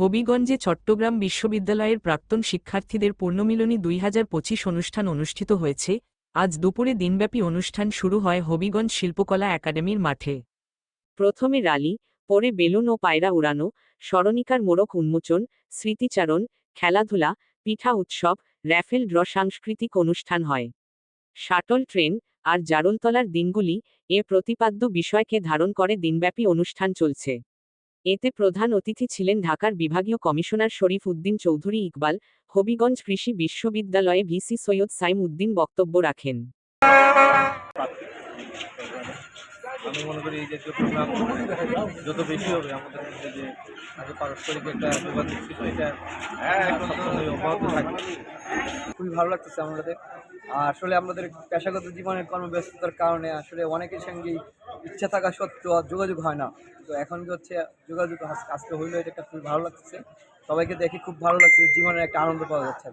হবিগঞ্জে চট্টগ্রাম বিশ্ববিদ্যালয়ের প্রাক্তন শিক্ষার্থীদের পূর্ণমিলনী দুই হাজার পঁচিশ অনুষ্ঠান অনুষ্ঠিত হয়েছে। আজ দুপুরে দিনব্যাপী অনুষ্ঠান শুরু হয় হবিগঞ্জ শিল্পকলা একাডেমির মাঠে। প্রথমে রালি, পরে বেলুন ও পায়রা উড়ানো, স্মরণিকার মোড়ক উন্মোচন, স্মৃতিচারণ, খেলাধুলা, পিঠা উৎসব, র্যাফেল ড্র সাংস্কৃতিক অনুষ্ঠান হয়। শাটল ট্রেন আর জারুলতলার দিনগুলি এ প্রতিপাদ্য বিষয়কে ধারণ করে দিনব্যাপী অনুষ্ঠান চলছে। এতে প্রধান অতিথি ছিলেন ঢাকার বিভাগীয় কমিশনার শরীফ উদ্দিন চৌধুরী ইকবাল, হবিগঞ্জ কৃষি বিশ্ববিদ্যালয়ে ভিসি সৈয়দ সাইম উদ্দিন বক্তব্য রাখেন। আমি মনে করি এই জাতীয় প্রোগ্রাম, যত বেশি হবে আমাদের মধ্যে যে আগে পারস্পরিক একটা যোগাযোগ ছিল, এটা অব্যাহত থাকবে। খুবই ভালো লাগতেছে আমাদের। আসলে আমাদের পেশাগত জীবনের কর্মব্যস্ততার কারণে আসলে অনেকের সঙ্গেই ইচ্ছা থাকা সত্ত্বেও আর যোগাযোগ হয় না তো এখন কি হচ্ছে, যোগাযোগ আজ- আজকে হইল, এটা একটা খুবই ভালো লাগছে সবাইকে দেখে খুব ভালো লাগছে জীবনের একটা আনন্দ পাওয়া যাচ্ছে।